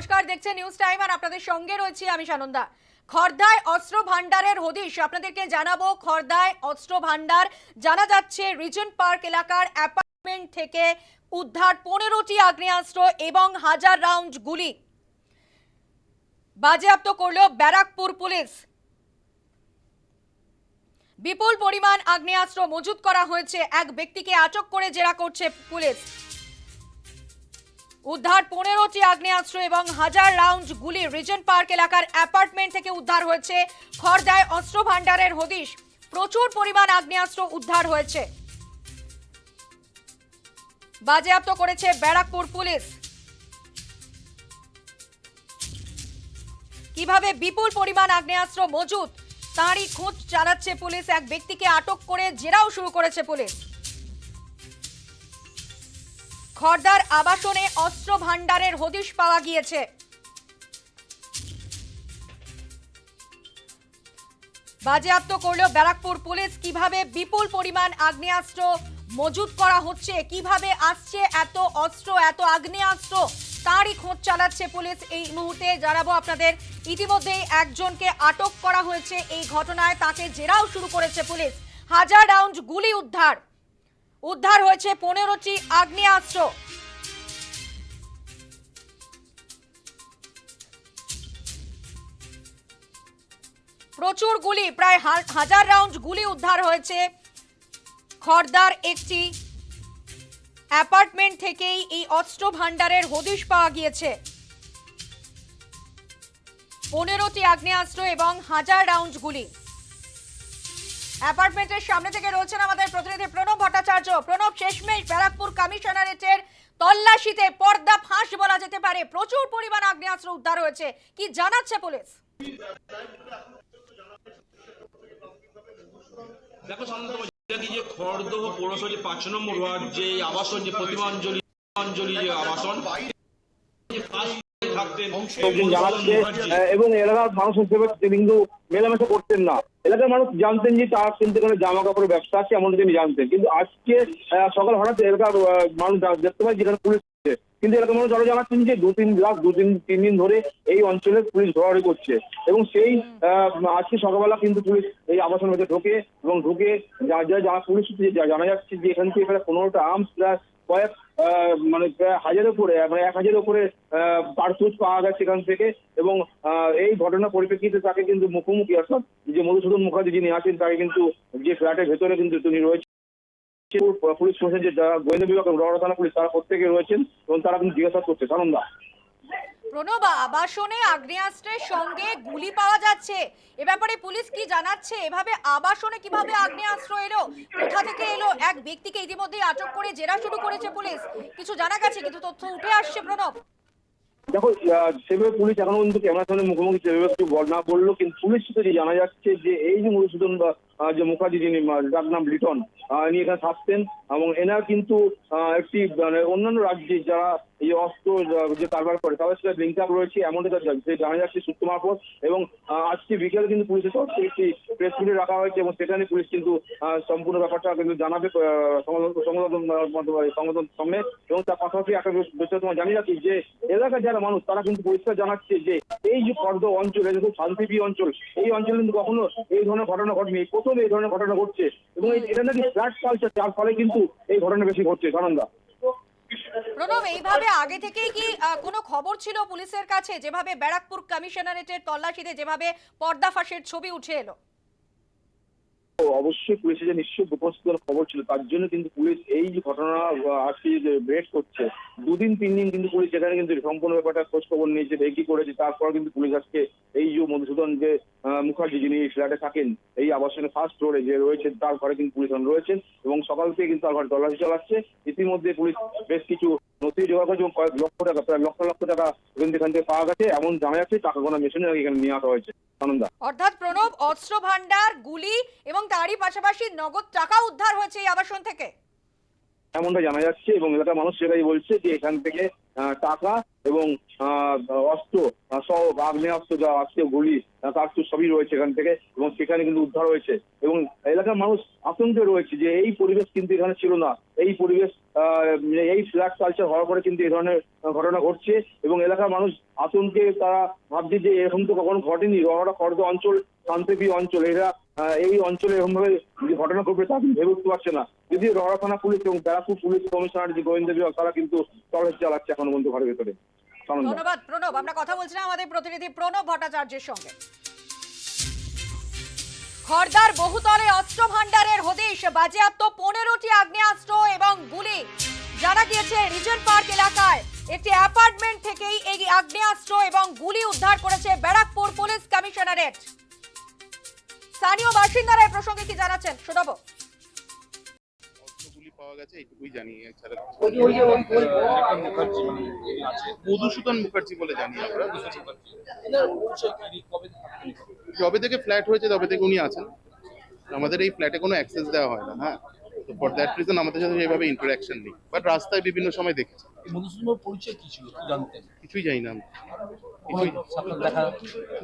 নমস্কার, দেখছেন news time আর আপনাদের সঙ্গে রয়েছি আমি সানন্দা। খর্দায় অস্ত্র ভান্ডারের হদিশ, আপনাদেরকে জানাব খর্দায় অস্ত্র ভান্ডার জানা যাচ্ছে রিজন পার্ক এলাকার অ্যাপার্টমেন্ট থেকে উদ্ধার পনেরোটি আগ্নেয়াস্ত্র এবং হাজার রাউন্ড গুলি। বাজেয়াপ্ত করল ব্যারাকপুর পুলিশ। বিপুল পরিমাণ আগ্নেয়াস্ত্র মজুত করা হয়েছে। এক ব্যক্তিকে আটক করে জেরা করছে পুলিশ। উদ্ধার পনেরোটি আগ্নেয়াস্ত্র এবং হাজার রাউন্ড গুলি রিজন পার্ক এলাকার অ্যাপার্টমেন্ট থেকে উদ্ধার হয়েছে। খড়দায় অস্ত্র ভান্ডারের হদিশ। প্রচুর পরিমাণ আগ্নেয়াস্ত্র উদ্ধার হয়েছে। বাজেয়াপ্ত করেছে ব্যারাকপুর পুলিশ। কীভাবে বিপুল পরিমাণ আগ্নেয়াস্ত্র মজুত, তাঁরই খোঁজ চালাচ্ছে পুলিশ। এক ব্যক্তিকে আটক করে জেরাও শুরু করেছে পুলিশ। খর্দার আবাসনে অস্ত্র ভান্ডারের হদিশ পাওয়া গিয়েছে। বাজেয়াপ্ত করল ব্যারাকপুর পুলিশ। কীভাবে বিপুল পরিমাণ আগ্নেয়াস্ত্র মজুত করা হচ্ছে? কীভাবে আসছে এত অস্ত্র, এত আগ্নেয়াস্ত্র? তারই খোঁজ চালাচ্ছে পুলিশ এই মুহূর্তে। জানাব আপনাদের, ইতিমধ্যেই একজনকে আটক করা হয়েছে এই ঘটনায়। তাকে জেরাও শুরু করেছে পুলিশ। হাজার রাউন্ড গুলি উদ্ধার। উদ্ধার হয়েছে পনেরোটি আগ্নেয়াস্ত্র। প্রচুর গুলি, প্রায় হাজার রাউন্ড গুলি উদ্ধার হয়েছে। খর্দার একটি অ্যাপার্টমেন্ট থেকেই এই অস্ত্র ভান্ডারের হদিশ পাওয়া গিয়েছে। পনেরোটি আগ্নেয়াস্ত্র এবং হাজার রাউন্ড গুলি। অ্যাপার্টমেন্টের সামনে থেকে রয়েছেন আমাদের প্রতিনিধি প্রণব ভট্টাচার্য। প্রণব শেষমেশ ব্যারাকপুর কমিশনারেটের তল্লাশিতে পর্দা ফাঁস বলা যেতে পারে। প্রচুর পরিমাণ আগ্নেয়াস্ত্র উদ্ধার হয়েছে। কি জানাচ্ছে পুলিশ? দেখো যে খড়দহ পৌরসভা যে পাঁচ নম্বর ওয়ার্ড যে আবাসন যে প্রতিমাঞ্জলি অঞ্জলি যে আবাসন এবং এলাকার মানুষ হিসেবে তিনি কিন্তু মেলামেশা করতেন না। এলাকার মানুষ জানতেন যে তার কিন্তু এখানে জামা কাপড়ের ব্যবসা আছে এমন তিনি জানতেন। কিন্তু আজকে সকাল হঠাৎ এলাকার মানুষ দেখতে পায় যেখানে পুলিশ কিন্তু এলাকার মানুষ যারা জানাচ্ছেন যে দু তিন রাত, দু তিন তিন দিন ধরে এই অঞ্চলে পুলিশ ঘোরাঘুরি করছে। এবং সেই আজকে সকালবেলা কিন্তু পুলিশ এই আবাসন ভেতরে ঢোকে এবং ঢুকে যা যা যা পুলিশ জানা যাচ্ছে যে এখান থেকে এখানে পনেরোটা আর্মস প্লাস কয়েক মানে প্রায় হাজার উপরে প্রায় এক হাজার উপরে পার্সুজ পাওয়া গেছে সেখান থেকে এবং এই ঘটনার পরিপ্রেক্ষিতে তাকে কিন্তু মুখোমুখি অর্থাৎ যে মধুসূদন মুখার্জি যিনি আছেন তাকে কিন্তু যে ফ্ল্যাটের ভেতরে কিন্তু তিনি রয়েছেন পুলিশ প্রশাসন যে গোয়েন্দা বিভাগ রওনা থানা পুলিশ তারা প্রত্যেকে রয়েছেন এবং তারা কিন্তু জিজ্ঞাসা করছে সানন্দা প্রণব, আবাসনে আগ্নেয়াস্ত্রের সঙ্গে গুলি পাওয়া যাচ্ছে। এ ব্যাপারে পুলিশ কি জানাচ্ছে? এভাবে আবাসনে কীভাবে আগ্নেয়াস্ত্র এলো? কোথা থেকে এলো? এক ব্যক্তিকে ইতিমধ্যেই আটক করে জেরা শুরু করেছে পুলিশ। কিছু জানা গেছে? কিন্তু তথ্য উঠে আসছে, প্রণব? দেখো সেভাবে পুলিশ এখনও কিন্তু ক্যামেরার সামনে মুখোমুখি সেভাবে কিছু না বলল কিন্তু পুলিশ সূত্রে জানা যাচ্ছে যে এই যে মধুসূদন বা যে মুখার্জি যিনি যার নাম লিটন ইনি এখানে থাকতেন এবং এনার কিন্তু একটি মানে অন্যান্য রাজ্যে যারা এই অস্ত্র যা- কারবার করে, তাদের সাথে লিঙ্ক আপ রয়েছে এমনটা জানা যাচ্ছে সূত্র মারফত, এবং আজকে বিকেলে কিন্তু পুলিশের তরফ থেকে একটি প্রেস মিট রাখা হয়েছে, এবং সেখানে পুলিশ কিন্তু সম্পূর্ণ ব্যাপারটা কিন্তু জানাবে সংবাদ সামনে, এবং তার পাশাপাশি একটা বিষয় তোমার জানিয়ে রাখি যে, এলাকার যারা মানুষ, তারা কিন্তু পরিষ্কার জানাচ্ছে যে, এই যে ফর্দ অঞ্চল এটা খুব শান্তিপ্রিয় অঞ্চল, এই অঞ্চলে কিন্তু কখনো এই ধরনের ঘটনা ঘটেনি, প্রথম এই ধরনের ঘটনা ঘটছে, এবং এটা নাকি ফ্ল্যাট কালচার যার ফলে কিন্তু এই ঘটনা বেশি ঘটছে, সানন্দা। প্রণব এইভাবে আগে থেকেই কি কোনো খবর ছিল পুলিশের কাছে? যেভাবে ব্যারাকপুর কমিশনারেটের তল্লাশিতে যেভাবে পর্দাফাঁসের ছবি উঠে এলো। অবশ্যই পুলিশের যে নিশ্চয় উপস্থিত খবর ছিল। তার জন্য কিন্তু পুলিশ এই যে ঘটনা আজকে যে বেট করছে, দুদিন, তিন দিন কিন্তু পুলিশ সেখানে কিন্তু সম্পূর্ণ ব্যাপারটা খোঁজ খবর নিয়েছে দেখি করেছে তারপর কিন্তু পুলিশ আজকে এই যে মধুসূদন যে মুখার্জি যিনি ফ্ল্যাটে থাকেন, এই আবাসনে ফার্স্ট ফ্লোরে যে রয়েছেন, তার ঘরে কিন্তু পুলিশ রয়েছেন এবং সকাল থেকে কিন্তু তার ঘরে তল্লাশি চালাচ্ছে। ইতিমধ্যে পুলিশ বেশ কিছু নথি জোগাড় করেছে এবং কয়েক লক্ষ টাকা, প্রায় লক্ষ লক্ষ টাকা এখান থেকে- পাওয়া গেছে। এমন জানা যাচ্ছে টাকা গোনা মেশিনে এখানে নিয়ে আসা হয়েছে। অর্থাৎ প্রণব অস্ত্র ভান্ডার গুলি এবং তারই পাশাপাশি নগদ টাকা উদ্ধার হয়েছে এই আবাসন থেকে। এমনটা জানা যাচ্ছে এবং এলাকার মানুষ সেটাই বলছে যে এখান থেকে টাকা এবং অস্ত্র সহ আগ্নেয়াস্ত্র যা আছে গুলি কার্তুজ সবই রয়েছে এখান থেকে এবং সেখানে কিন্তু উদ্ধার হয়েছে। এবং এলাকার মানুষ আতঙ্কে রয়েছে যে এই পরিবেশ কিন্তু এখানে ছিল না। এই পরিবেশ এই ফ্ল্যাট কালচার হওয়ার পরে কিন্তু এই ধরনের ঘটনা ঘটছে এবং এলাকার মানুষ আতঙ্কে তারা ভাবছে যে এরকম তো কখনো ঘটেনি। রহরা খর্দ অঞ্চল, শান্তিপ্রিয় অঞ্চল, এরা এই অঞ্চলে এরকম ভাবে ঘটনা ঘটবে তা ভেবে উঠতে পারছে না। যদি রহরা থানা পুলিশ এবং ব্যারাকপুর পুলিশ কমিশনার যে গোয়েন্দা বিভাগ, তারা কিন্তু টহল চালাচ্ছে এখন পর্যন্ত ঘরের ভেতরে। ধন্যবাদ প্রণব আমরা কথা বলছিলাম আমাদের প্রতিনিধি প্রণব ভট্টাচার্যের সঙ্গে। খড়দার বহুতলে অস্ত্র ভান্ডারের হদিশ, বাজেয়াপ্ত পনেরোটি আগ্নেয়াস্ত্র এবং গুলি। জানা গিয়েছে, রিজেন্ট পার্ক এলাকায় একটি অ্যাপার্টমেন্ট থেকেই এই আগ্নেয়াস্ত্র এবং গুলি উদ্ধার করেছে ব্যারাকপুর পুলিশ কমিশনারেট। স্থানীয় বাসিন্দারা এই প্রসঙ্গে কি জানাচ্ছেন? শোনাবো। পাওয়া গেছে এইটুকুই জানি এছাড়া মধুসূদন মুখার্জি বলে জানি আমরা। যবে থেকে ফ্ল্যাট হয়েছে তবে থেকে উনি আছেন। আমাদের এই ফ্ল্যাটে কোনো অ্যাক্সেস দেওয়া হয় না হ্যাঁ? তো ফর দ্যাট রিজন আমাদের সাথে সেইভাবে ইন্টারাকশন নেই। বাট রাস্তায় বিভিন্ন সময় দেখেছি। মধুসূদন পরিচয় কি ছিল জানতেন? কিছুই জানি না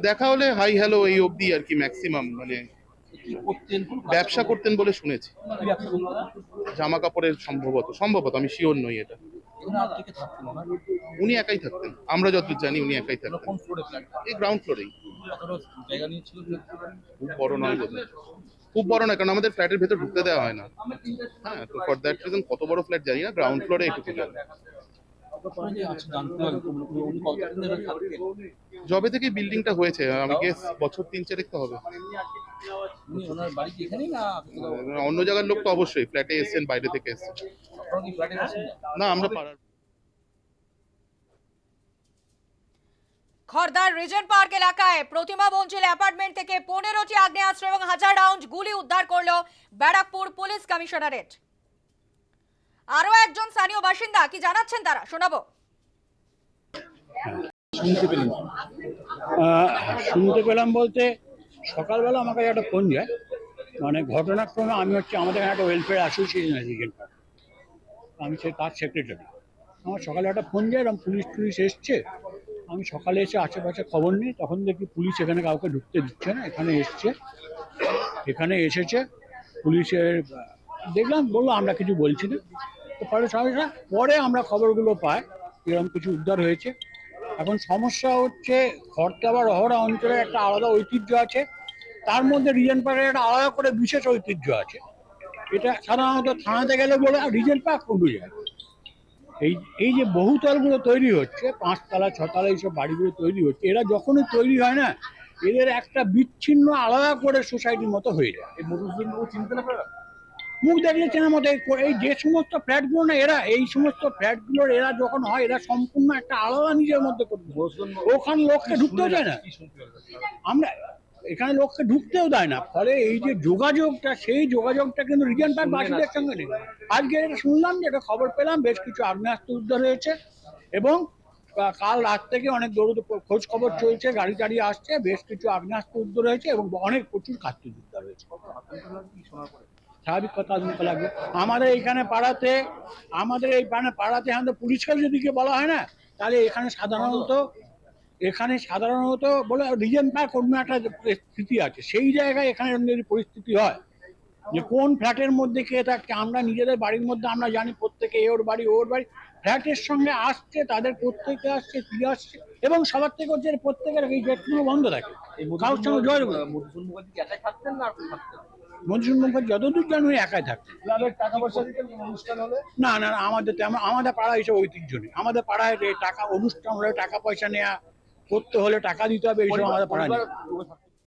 দেখা হলে হাই হ্যালো এই অবধি আর কি ম্যাক্সিমাম মানে ব্যবসা করতেন বলে শুনেছি। জামা কাপড়ের সম্ভবত সম্ভবত আমি শিওর নই এটা। না উনি একাই থাকতেন আমরা যতদূর জানি উনি একাই থাকতেন। এই গ্রাউন্ড ফ্লোরেই খুব বড় নয় খুব বড় নয় কারণ আমাদের ফ্ল্যাটের ভেতর ঢুকতে দেওয়া হয় না। হ্যাঁ তো ফর দ্যাট রিজন কত বড় ফ্ল্যাট জানি না গ্রাউন্ড ফ্লোরে থাকতেন যবে থেকে বিল্ডিংটা হয়েছে আমি গেস বছর তিন চারেক তো হবে। উনি ওনার বাড়ি কি এখানেই না অন্য জায়গার লোক তো অবশ্যই ফ্ল্যাটে এসেছেন বাইরে থেকে এসেছেন। আপনারা কি ফ্ল্যাটে আছেন? না না আমরা পাড়ার। খড়দার রিজেন্ট পার্ক এলাকায় প্রতিমা মঞ্জিল অ্যাপার্টমেন্ট থেকে পনেরোটি আগ্নেয়াস্ত্র এবং হাজার রাউন্ড গুলি উদ্ধার করল ব্যারাকপুর পুলিশ কমিশনারেট। আরও একজন স্থানীয় বাসিন্দা কি জানাচ্ছেন তারা? শোনাবো। শুনতে পেলাম বলতে সকালবেলা আমার কাছে একটা ফোন যায়। মানে ঘটনাক্রমে আমি হচ্ছে, আমাদের একটা ওয়েলফেয়ার অ্যাসোসিয়েশন আছে পার্ক। আমি সে তার সেক্রেটারি আমার সকালে একটা ফোন যায়, এরকম পুলিশ টুলিশ এসছে। আমি সকালে এসে আশেপাশে খবর নিই, তখন দেখি পুলিশ এখানে কাউকে ঢুকতে দিচ্ছে না, এখানে এসছে। এখানে এসেছে, পুলিশের, দেখলাম, বলল, আমরা কিছু বলছি না। তো পরে সমস্যা পরে আমরা খবরগুলো পাই। এরকম কিছু উদ্ধার হয়েছে। এখন সমস্যা হচ্ছে খড়তাবা রহরা অঞ্চলে একটা আলাদা ঐতিহ্য আছে। তার মধ্যে রিজেন্ট পার্কের একটা আলাদা করে বিশেষ ঐতিহ্য আছে। এটা সাধারণত থানাতে গেলে বলে রিজেন্ট পার্ক কোন যায় এই এই যে বহুতলগুলো তৈরি হচ্ছে পাঁচতলা ছতলা এইসব বাড়িগুলো তৈরি হচ্ছে এরা যখনই তৈরি হয় না এদের একটা বিচ্ছিন্ন আলাদা করে সোসাইটির মতো হয়ে যায়। এই মধুসূদন বাবু চিনতেন আপনারা? মুখ দেখলে চেনার মতো এই যে সমস্ত ফ্ল্যাটগুলো না এরা এই সমস্ত ফ্ল্যাটগুলোর এরা যখন হয় এরা সম্পূর্ণ একটা আলাদা নিজের মধ্যে করে দেয়। ওখানে লোককে ঢুকতেও যায় না। আমরা এখানে লোককে ঢুকতেও দেয় না। ফলে এই যে যোগাযোগটা সেই যোগাযোগটা কিন্তু রিজন পার্ক বাসীদের সঙ্গে নেই। আজকে এটা শুনলাম যে এটা খবর পেলাম বেশ কিছু আগ্নেয়াস্ত্র উদ্ধার হয়েছে এবং কাল রাত থেকে অনেক দৌড় খোঁজ খবর চলছে গাড়ি টাড়ি আসছে বেশ কিছু আগ্নেয়াস্ত্র উদ্ধার হয়েছে এবং অনেক প্রচুর কার্তুজ উদ্ধার হয়েছে। স্বাভাবিক কথা আতঙ্ক লাগবে। আমাদের এইখানে পাড়াতে আমাদের এই পাড়া পাড়াতে আমাদের পুলিশকে যদি বলা হয় না তাহলে এখানে সাধারণত এখানে সাধারণত বলে রিজেন পার্ক অন্য একটা স্থিতি আছে। সেই জায়গায় এখানে যদি পরিস্থিতি হয় যে কোন ফ্ল্যাটের মধ্যে কে থাকছে আমরা নিজেদের বাড়ির মধ্যে আমরা জানি প্রত্যেকে এ ওর বাড়ি ওর বাড়ি। ফ্ল্যাটের সঙ্গে আসছে তাদের প্রত্যেকে আসছে কি আসছে এবং সবার থেকে হচ্ছে প্রত্যেকের এই গেটগুলো বন্ধ থাকে। কারোর সঙ্গে। মধুসূদন মুখার্জি একাই থাকতেন না মধুসূদন মুখার্জি যতদূর জানি উনি একাই থাকতেন। ক্লাবের টাকা পয়সা দিতেন অনুষ্ঠান হলে? না না না, আমাদের তেমন আমাদের পাড়ায় এসব ঐতিহ্য নেই। আমাদের পাড়ায় টাকা অনুষ্ঠান হলে টাকা পয়সা নেওয়া করতে হলে টাকা দিতে হবে এইসব আমাদের পাড়ায় নেই।